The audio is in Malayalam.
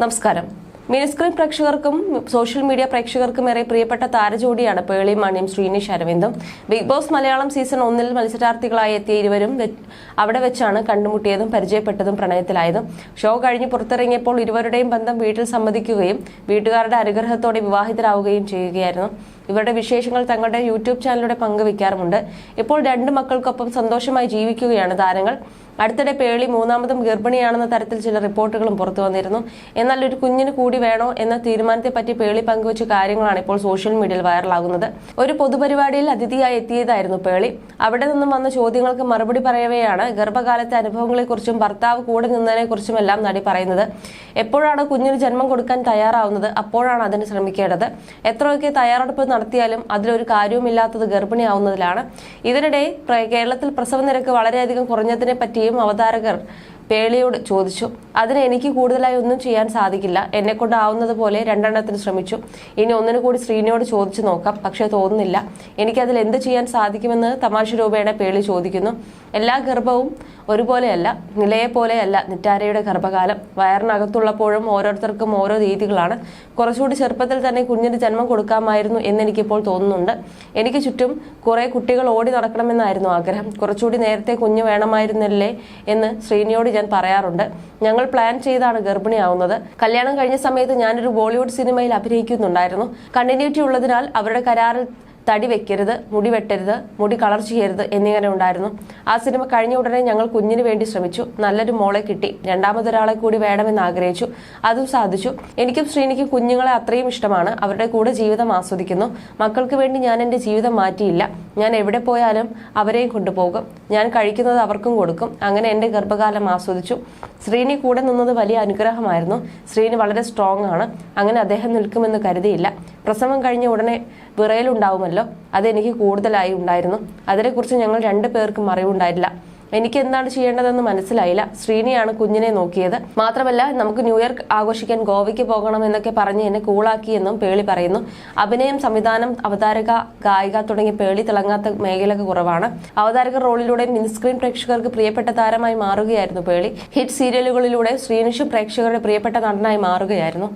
നമസ്കാരം. മിനിസ്ക്രീൻ പ്രേക്ഷകർക്കും സോഷ്യൽ മീഡിയ പ്രേക്ഷകർക്കും ഏറെ പ്രിയപ്പെട്ട താരജോടിയാണ് പേളി മണിയും ശ്രീനിഷ് അരവിന്ദും. ബിഗ് ബോസ് മലയാളം സീസൺ ഒന്നിൽ മത്സരാർത്ഥികളായി എത്തിയ ഇരുവരും അവിടെ വെച്ചാണ് കണ്ടുമുട്ടിയതും പരിചയപ്പെട്ടതും പ്രണയത്തിലായതും. ഷോ കഴിഞ്ഞ് പുറത്തിറങ്ങിയപ്പോൾ ഇരുവരുടെയും ബന്ധം വീട്ടിൽ സമ്മതിക്കുകയും വീട്ടുകാരുടെ അനുഗ്രഹത്തോടെ വിവാഹിതരാവുകയും ചെയ്യുകയായിരുന്നു. ഇവരുടെ വിശേഷങ്ങൾ തങ്ങളുടെ യൂട്യൂബ് ചാനലിലൂടെ പങ്കുവയ്ക്കാറുമുണ്ട് ഇപ്പോൾ രണ്ട് മക്കൾക്കൊപ്പം സന്തോഷമായി ജീവിക്കുകയാണ് താരങ്ങൾ. അടുത്തിടെ പേളി മൂന്നാമതും ഗർഭിണിയാണെന്ന തരത്തിൽ ചില റിപ്പോർട്ടുകളും പുറത്തു വന്നിരുന്നു. എന്നാൽ ഒരു കുഞ്ഞിന് കൂടി വേണോ എന്ന തീരുമാനത്തെ പറ്റി പേളി പങ്കുവച്ച കാര്യങ്ങളാണ് ഇപ്പോൾ സോഷ്യൽ മീഡിയയിൽ വൈറലാകുന്നത്. ഒരു പൊതുപരിപാടിയിൽ അതിഥിയായി എത്തിയതായിരുന്നു പേളി. അവിടെ നിന്നും വന്ന ചോദ്യങ്ങൾക്ക് മറുപടി പറയവെയാണ് ഗർഭകാലത്തെ അനുഭവങ്ങളെക്കുറിച്ചും ഭർത്താവ് കൂടെ നിന്നതിനെക്കുറിച്ചും എല്ലാം നടി പറയുന്നത്. എപ്പോഴാണ് കുഞ്ഞിന് ജന്മം കൊടുക്കാൻ തയ്യാറാവുന്നത് അപ്പോഴാണ് അതിന് ശ്രമിക്കേണ്ടത്. എത്രയൊക്കെ തയ്യാറെടുപ്പ് നടത്തിയാലും അതിലൊരു കാര്യവുമില്ലാത്തത് ഗർഭിണിയാവുന്നതിലാണ്. ഇതിനിടെ കേരളത്തിൽ പ്രസവ നിരക്ക് വളരെയധികം കുറഞ്ഞതിനെ പറ്റിയും അവതാരകർ പേളിയോട് ചോദിച്ചു അതിന് എനിക്ക് കൂടുതലായി ഒന്നും ചെയ്യാൻ സാധിക്കില്ല. എന്നെ കൊണ്ടാവുന്നത് പോലെ രണ്ടെണ്ണത്തിന് ശ്രമിച്ചു. ഇനി ഒന്നിനു കൂടി ശ്രീനിയോട് ചോദിച്ചു നോക്കാം. പക്ഷേ തോന്നുന്നില്ല. എനിക്കതിൽ എന്ത് ചെയ്യാൻ സാധിക്കുമെന്ന് തമാശ രൂപേണ പേളി ചോദിക്കുന്നു. എല്ലാ ഗർഭവും ഒരുപോലെയല്ല നിലയെ പോലെയല്ല നിറ്റാരയുടെ ഗർഭകാലം. വയറിനകത്തുള്ളപ്പോഴും ഓരോരുത്തർക്കും ഓരോ രീതികളാണ്. കുറച്ചുകൂടി ചെറുപ്പത്തിൽ തന്നെ കുഞ്ഞിന് ജന്മം കൊടുക്കാമായിരുന്നു എന്നെനിക്കിപ്പോൾ തോന്നുന്നുണ്ട്. എനിക്ക് ചുറ്റും കുറെ കുട്ടികൾ ഓടി നടക്കണമെന്നായിരുന്നു ആഗ്രഹം. കുറച്ചുകൂടി നേരത്തെ കുഞ്ഞ് വേണമായിരുന്നില്ലേ എന്ന് ശ്രീനിയോട് ഞാൻ പറയാറുണ്ട്. ഞങ്ങൾ പ്ലാൻ ചെയ്താണ് ഗർഭിണിയാവുന്നത്. കല്യാണം കഴിഞ്ഞ സമയത്ത് ഞാനൊരു ബോളിവുഡ് സിനിമയിൽ അഭിനയിക്കുന്നുണ്ടായിരുന്നു. കണ്ടിന്യൂറ്റി ഉള്ളതിനാൽ അവരുടെ കരാറിൽ തടി വെക്കരുത് മുടി വെട്ടരുത് മുടി കളർ ചെയ്യരുത് എന്നിങ്ങനെ ഉണ്ടായിരുന്നു. ആ സിനിമ കഴിഞ്ഞ ഉടനെ ഞങ്ങൾ കുഞ്ഞിന് വേണ്ടി ശ്രമിച്ചു. നല്ലൊരു മോളെ കിട്ടി. രണ്ടാമതൊരാളെ കൂടി വേണമെന്ന് ആഗ്രഹിച്ചു. അതും സാധിച്ചു. എനിക്കും ശ്രീനിക്കും കുഞ്ഞുങ്ങളെ അത്രയും ഇഷ്ടമാണ്. അവരുടെ കൂടെ ജീവിതം ആസ്വദിക്കുന്നു. മക്കൾക്ക് വേണ്ടി ഞാൻ എന്റെ ജീവിതം മാറ്റിയില്ല. ഞാൻ എവിടെ പോയാലും അവരെയും കൊണ്ടുപോകും. ഞാൻ കഴിക്കുന്നത് അവർക്കും കൊടുക്കും. അങ്ങനെ എന്റെ ഗർഭകാലം ആസ്വദിച്ചു. ശ്രീനി കൂടെ നിന്നത് വലിയ അനുഗ്രഹമായിരുന്നു. ശ്രീനി വളരെ സ്ട്രോങ് ആണ്. അങ്ങനെ അദ്ദേഹം നിൽക്കുമെന്ന് കരുതിയില്ല. പ്രസവം കഴിഞ്ഞ ഉടനെ വിറയലുണ്ടാവുമല്ലോ? അതെനിക്ക് കൂടുതലായി ഉണ്ടായിരുന്നു. അതിനെക്കുറിച്ച് ഞങ്ങൾ രണ്ടു പേർക്കും അറിവുണ്ടായില്ല. എനിക്ക് എന്താണ് ചെയ്യേണ്ടതെന്ന് മനസ്സിലായില്ല. ശ്രീനിയാണ് കുഞ്ഞിനെ നോക്കിയത്. മാത്രമല്ല നമുക്ക് ന്യൂയോർക്ക് ആഘോഷിക്കാൻ ഗോവയ്ക്ക് പോകണം എന്നൊക്കെ പറഞ്ഞ് എന്നെ കൂളാക്കി എന്നും പേളി പറയുന്നു. അഭിനയം സംവിധാനം അവതാരക ഗായിക തുടങ്ങി പേളി തിളങ്ങാത്ത മേഖല കുറവാണ്. അവതാരക റോളിലൂടെ മിനിസ്ക്രീൻ പ്രേക്ഷകർക്ക് പ്രിയപ്പെട്ട താരമായി മാറുകയായിരുന്നു പേളി. ഹിറ്റ് സീരിയലുകളിലൂടെ ശ്രീനിഷ് പ്രേക്ഷകരുടെ പ്രിയപ്പെട്ട നടനായി മാറുകയായിരുന്നു.